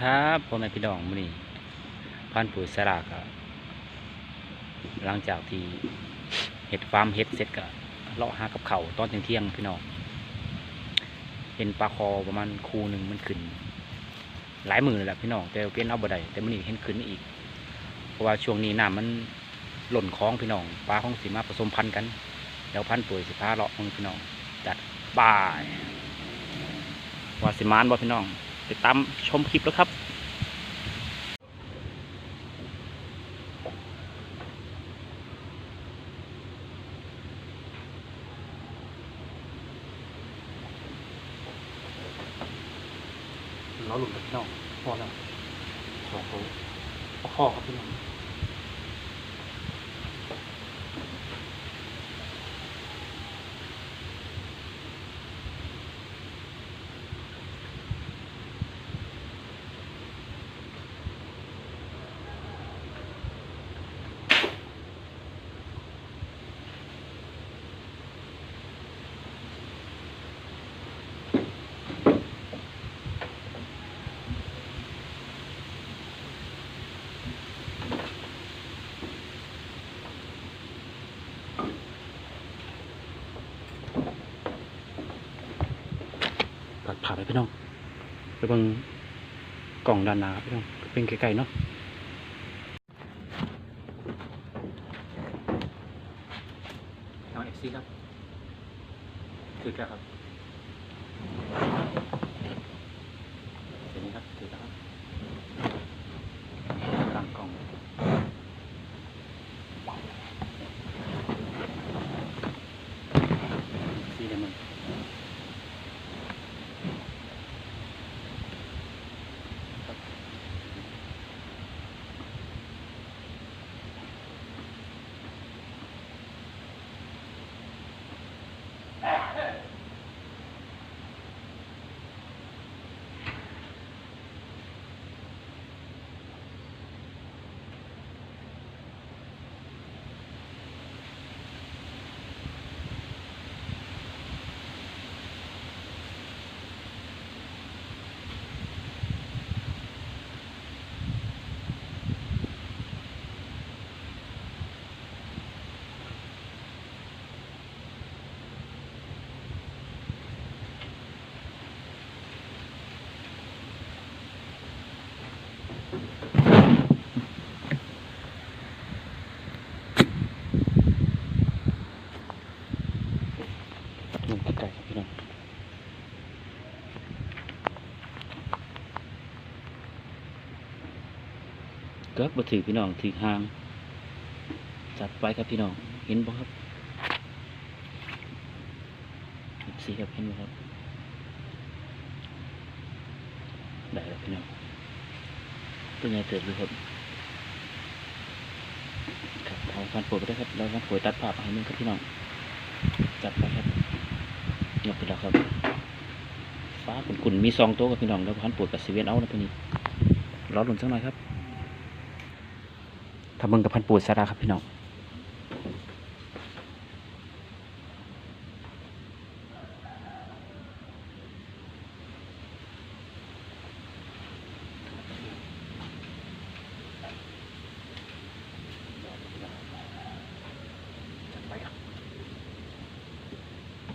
ครับพ่อแม่พี่น้องมื้อนี้พันปุ๋ยสลากอะหลังจากที่เห็ดฟาร์มเห็ดเสร็จก็เลาะหากับเขาตอนเที่ยงพี่น้องเห็นปลาคอประมาณคูหนึ่งมันขึ้น หลายหมือเลยแหละพี่น้องแต่เปลี่ยนเอาบ่ได้แต่มื้อนี้เห็นขึ้นอีก เพราะว่าช่วงนี้น้ำมันหล่นคล้องพี่น้องปลาของสีมาผสมพันธุ์กันแล้วพันปุ๋ยสิพาเลาะมึงพี่น้องจัดบ่ายว่าสิมานบ่พี่น้อง ติดตามชมคลิปแล้วครับเราหลุดแล้วพี่น้องพอแล้วสองตัวเอาข้อครับพี่น้อง ตัดผ่าไปพี่น้องไปเบิ่งกล่องด้านหน้าครับพี่น้องเป็นไกลๆเนาะเอาเอฟซีครับถือแก้วครับเดี๋ยวนี้ครับถือแล้วครับตั้งกล่อง สีเดยวมันลงใกล้ๆครับพี่น้อง เกิดบ่ถือพี่น้องถือหาง จัดไปครับพี่น้อง เห็นบ่ครับสีครับเห็นบ่ครับ ได้แล้วพี่น้องตัวใหญ่เติบเลยครับครับเอาฟันโผล่ไปได้ครับเราฟันโผล่ตัดภาพให้มึงครับพี่น้อง จัดไปครับหยกไปแล้วครับ ฟ้าขุ่นๆมีซองโต๊ะกับพี่น้องแล้วพันโผล่กับซีเวียนเอานะพี่นี่รอหลุนสักหน่อยครับ ทำมึงกับพันโผล่สาราครับพี่น้อง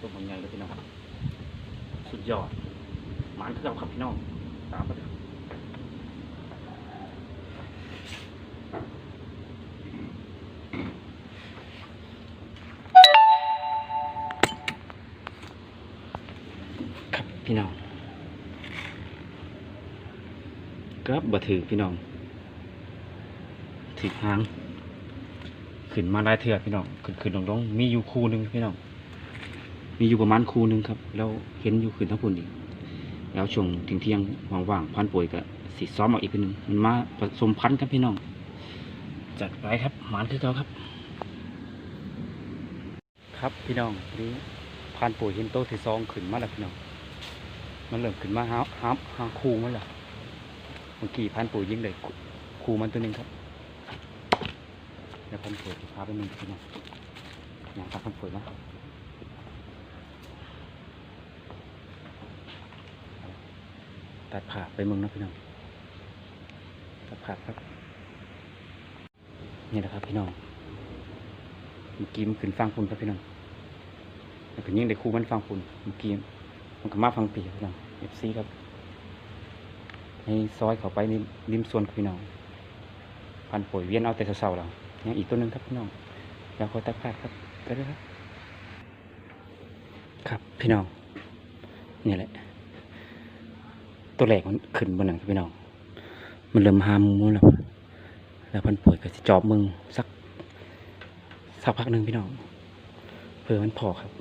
ตัวมันใหญ่เลยพี่น้อง สุดยอดหมานคือเราครับพี่น้อง ตามไปเลย ครับพี่น้องครับบ่ถือพี่น้องถือหางขึ้นมาได้เถื่อพี่น้องขึ้นขึ้นลงลงมีอยู่คู่หนึ่งพี่น้องมีอยู่ประมาณคู่หนึ่งครับ แล้วเห็นอยู่ขึ้นทั้งพุ่นอีกแล้วช่วงเที่ยงเที่ยงว่างๆพันป่วยก็สิซ้อมเอาอีกเป็นหนึ่งมันมาผสมพันธุ์กันพี่น้อง จัดไปครับหมานคือเขาครับ ครับพี่น้องนี่พันป่วยเห็นโตะที่ซองขึ้นมาแล้วพี่น้อง มันเริ่มขึ้นมาหาหาหาคูมันล้วเมื่อกี้พันป่ยยิงเลยคูมันตัวหนึ่งครับเดี๋ยวพันป่วยจะพาไปมึงพี่น้องอย่างพาพันป่วยนะตัดผ่าไปมืองนะพี่น้องขาดผ่าครับ นี่แหละครับพี่น้องเมื่อกี้มันขึ้นฟังคุณครับพี่น้องแล้วก็ยิ่งได้คูมันฟังคุณเมื่อกี้ มันก็มาฟังปีพี่น้องเอฟซีครับให้ซอยเข้าไปนริมส่วนพี่น้องพันป่วยเวียนเอาแต่เสาๆเรายังอีกตัวหนึ่งครับพี่น้องแล้วก็ตัดพาดครับก็ได้ครับ ครับพี่น้องนี่แหละ ตัวแรกมันขึ้นบนหนังครับพี่น้อง มันเริ่มหามมือแล้วแล้วพันป่วยก็จะจอบมึงสักสักพักหนึ่งพี่น้องเพื่อมันพอครับ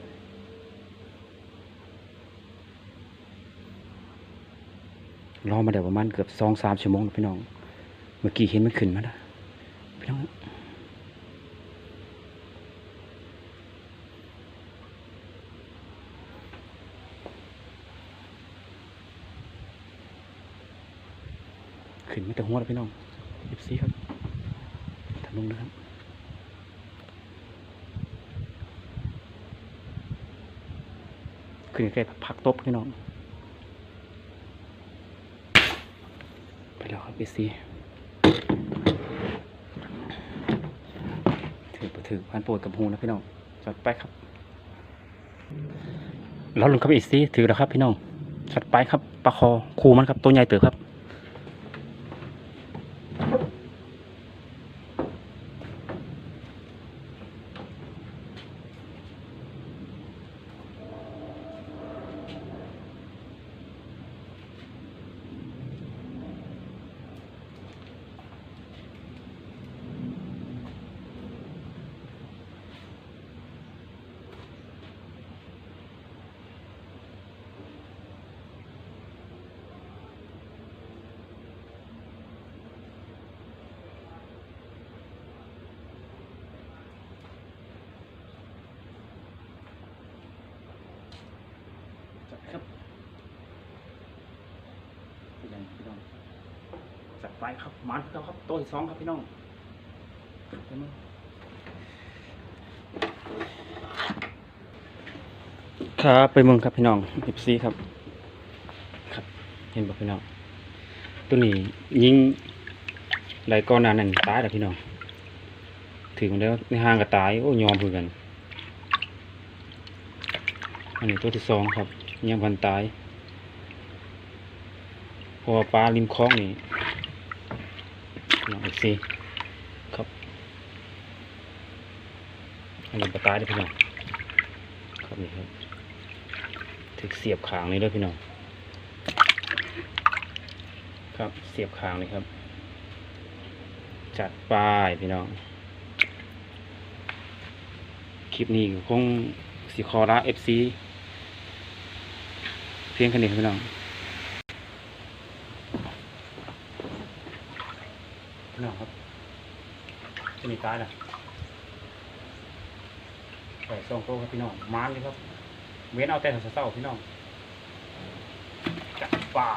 รอมาเดี๋ยวประมาณเกือบสองสามชั่วโมงพี่น้อง เมื่อกี้เห็นมันขึ้นมาแล้วพี่น้องขึ้นไมาแต่หัวแล้วพี่น้องยิบซีครับทำลงนะครับขึ้นใกล้ผักตบพี่น้อง ไปแล้วครับยิบซีถือถือพันปวดกับหูนะพี่น้องจัดไปครับแล้วลงครับอีกซีถือแล้วครับพี่น้องจัดไปครับปลาคอคูมันครับตัวใหญ่เต๋อครับ จัดครับพี่น้องพี่น้องจัด ไปครับมันครับตัวที่สองครับพี่น้องเห็นไหมครับไปเมืองครับพี่น้องอิฟซีครับ ครับ เห็นบอกพี่น้องตัวนี้ยิงไหลก้อนนานั่นตายแล้วพี่น้องถึงแล้วในห้างก็ตายโอ้ยอมเพื่อกันอันนี้ตัวที่สองครับยังพันตายพราะว่าปลาริมคลองนี่ ลองอีกสิครับอันนี้ปลาตายเลยพี่น้องครับนี่ครับถึกเสียบขางนี่ด้วยพี่น้องครับเสียบขางนี่ครับ จัดป้ายพี่น้องคลิปนี้คงสิคอระเอฟซีเพียงแค่นี้พี่น้อง พี่น้องครับจะมีตายนะใส่ซองโตครับพี่น้องมานเลยครับ เว้นเอาแต่เศร้าๆพี่น้องจัดป่า